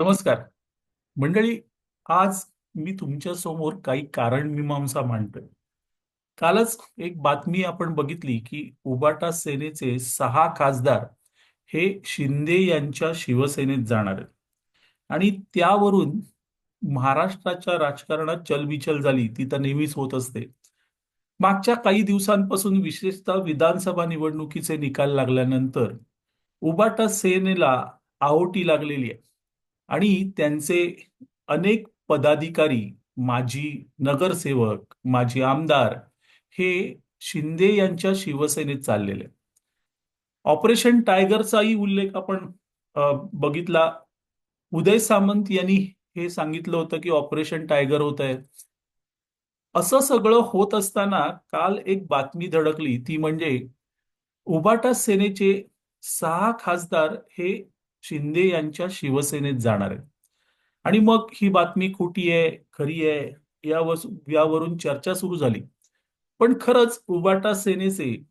नमस्कार. मंडळी आज मी तुमच्यासमोर काही कारण मीमांसा मांडतोय. कालच एक बातमी आपण बघितली की उबाटा सेनेचे सहा खासदार हे शिंदे यांच्या शिवसेनेत जाणार आहेत. आणि त्यावरून महाराष्ट्राच्या राजकारणात चलबिचल झाली ती तर नेहमीच होत असते. मागच्या काही दिवसांपासून विशेषतः विधानसभा निवडणुकीचे निकाल लागल्यानंतर उबाटा सेनेला आवटी लागलेली आहे. आणि त्यांचे अनेक पदाधिकारी माजी नगरसेवक माजी आमदार हे शिंदे यांच्या शिवसेनेत चाललेले. ऑपरेशन टायगरचाही उल्लेख आपण बघितला. उदय सामंत यांनी हे सांगितलं होतं की ऑपरेशन टायगर होत आहे. असं सगळं होत असताना काल एक बातमी धडकली. ती म्हणजे उबाटा सेनेचे सहा खासदार हे शिंदे यांच्या शिवसेनेत जाणार आहेत. आणि मग ही बातमी खोटी आहे खरी आहे या यावरून चर्चा सुरू झाली. पण खरंच उबाटा सेनेचे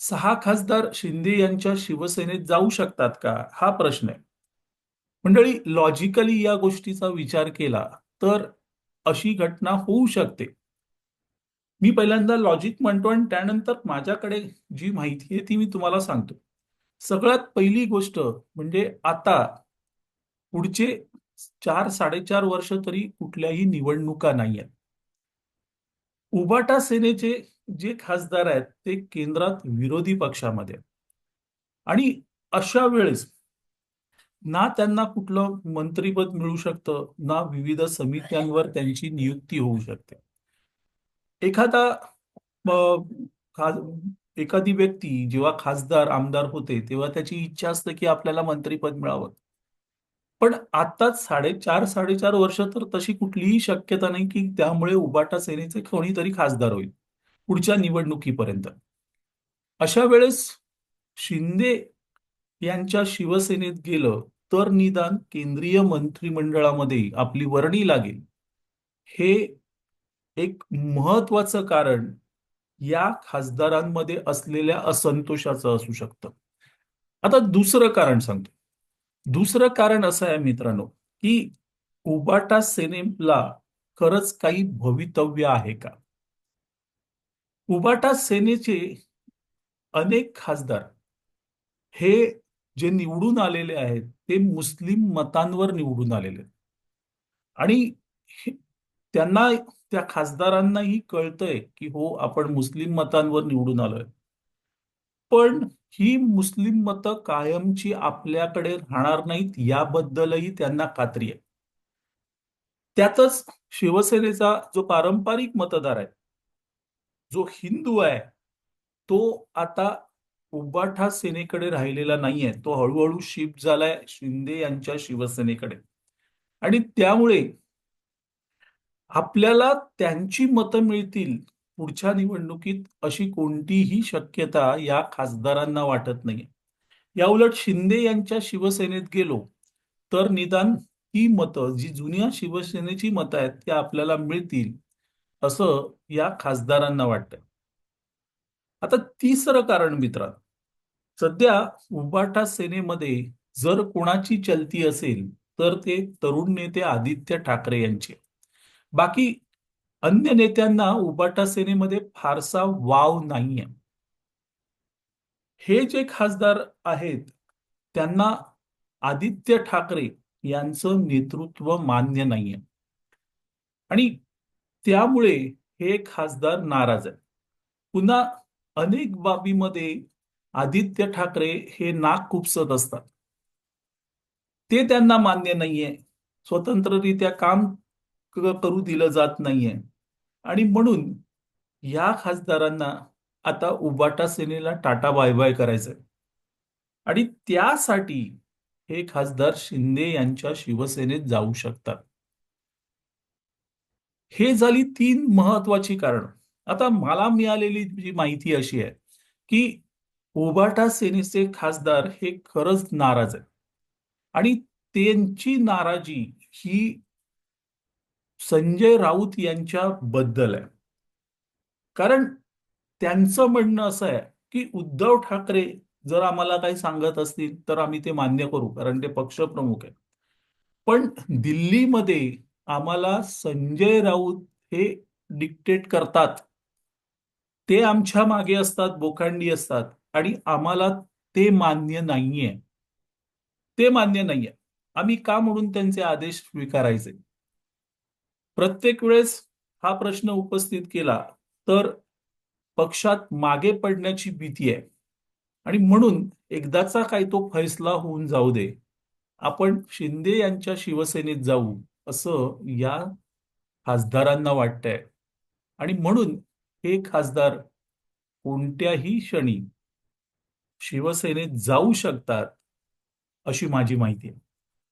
सहा खासदार शिंदे यांच्या शिवसेनेत जाऊ शकतात का? हा प्रश्न आहे. मंडळी लॉजिकली या गोष्टीचा विचार केला तर अशी घटना होऊ शकते. मी पहिल्यांदा लॉजिक म्हणतो आणि त्यानंतर माझ्याकडे जी माहिती आहे ती मी तुम्हाला सांगतो. सगळ्यात पहिली गोष्ट म्हणजे आता पुढचे चार साडेचार वर्ष तरी कुठल्याही निवडणुका नाही आहेत उबाटा सेनेचे जे खासदार आहेत ते केंद्रात विरोधी पक्षामध्ये. आणि अशा वेळेस ना त्यांना कुठलं मंत्रीपद मिळू शकतं ना विविध समित्यांवर त्यांची नियुक्ती होऊ शकते. एखादा एखादी व्यक्ती जेव्हा खासदार आमदार होते तेव्हा त्याची इच्छा असते की आपल्याला मंत्रीपद मिळावं. पण आताच साडेचार साडेचार वर्ष तर तशी कुठलीही शक्यता नाही की त्यामुळे उबाटा सेनेचे कोणीतरी खासदार होईल पुढच्या निवडणुकीपर्यंत. अशा वेळेस शिंदे यांच्या शिवसेनेत गेलं तर निदान केंद्रीय मंत्रिमंडळामध्ये आपली वर्णी लागेल. हे एक महत्वाचं कारण या खासदारांमध्ये असलेल्या असंतोषाचं असू शकतं. आता दुसरं कारण सांगतो. दुसरं कारण असं आहे मित्रांनो की उबाटा सेनेला खरंच काही भवितव्य आहे का? उबाटा सेनेचे अनेक खासदार हे जे निवडून आलेले आहेत ते मुस्लिम मतांवर निवडून आलेले आहेत. आणि त्यांना त्या खासदारांनाही कळतंय की हो आपण मुस्लिम मतांवर निवडून आलोय. पण ही मुस्लिम मतं कायमची आपल्याकडे राहणार नाहीत याबद्दलही त्यांना खात्री आहे. त्यातच शिवसेनेचा जो पारंपरिक मतदार आहे जो हिंदू आहे तो आता उबाठा सेनेकडे राहिलेला नाहीये. तो हळूहळू शिफ्ट झालाय शिंदे यांच्या शिवसेनेकडे. आणि त्यामुळे आपल्याला त्यांची मतं मिळतील पुढच्या निवडणुकीत अशी कोणतीही शक्यता या खासदारांना वाटत नाही याउलट शिंदे यांच्या शिवसेनेत गेलो तर निदान ही मतं जी जुन्या शिवसेनेची मतं आहेत त्या आपल्याला मिळतील असं या खासदारांना वाटतं आता तिसरं कारण मित्र सध्या उबाटा सेनेमध्ये जर कोणाची चलती असेल तर ते तरुण नेते आदित्य ठाकरे यांचे. बाकी अन्य नेत्यांना उबाटा सेनेमध्ये फारसा वाव नाहीये. हे जे खासदार आहेत त्यांना आदित्य ठाकरे यांचं नेतृत्व मान्य नाहीये. आणि त्यामुळे हे खासदार नाराज आहेत. पुन्हा अनेक बाबीमध्ये आदित्य ठाकरे हे नाक खुपसत असतात. ते त्यांना मान्य नाहीये. स्वतंत्ररित्या काम करू दिलं जात नाहीये. आणि म्हणून या खासदारांना आता उबाटा सेनेला टाटा बाय बाय करायचंय. आणि त्यासाठी हे खासदार शिंदे यांच्या शिवसेनेत जाऊ शकतात. हे झाली तीन महत्वाची कारण. आता मला मिळालेली जी माहिती अशी आहे की उबाटा सेनेचे खासदार हे खरंच नाराज आहेत. आणि त्यांची नाराजी ही संजय राऊत यांच्या बद्दल आहे. कारण त्यांचं म्हणणं असं आहे की उद्धव ठाकरे जर आम्हाला काही सांगत असतील तर आम्ही ते मान्य करू कारण ते पक्षप्रमुख आहे. पण दिल्लीमध्ये आम्हाला संजय राऊत हे डिक्टेट करतात. ते आमच्या मागे असतात बोखांडी असतात आणि आम्हाला ते मान्य नाहीये. ते मान्य नाहीये. आम्ही का म्हणून त्यांचे आदेश स्वीकारायचे? प्रत्येक वेळेस हा प्रश्न उपस्थित केला तर पक्षात मागे पडण्याची भीती आहे. आणि म्हणून एकदाचा काही तो फैसला होऊन जाऊ दे. आपण शिंदे यांच्या शिवसेनेत जाऊ असं या खासदारांना वाटतंय. आणि म्हणून हे खासदार कोणत्याही क्षणी शिवसेनेत जाऊ शकतात अशी माझी माहिती आहे.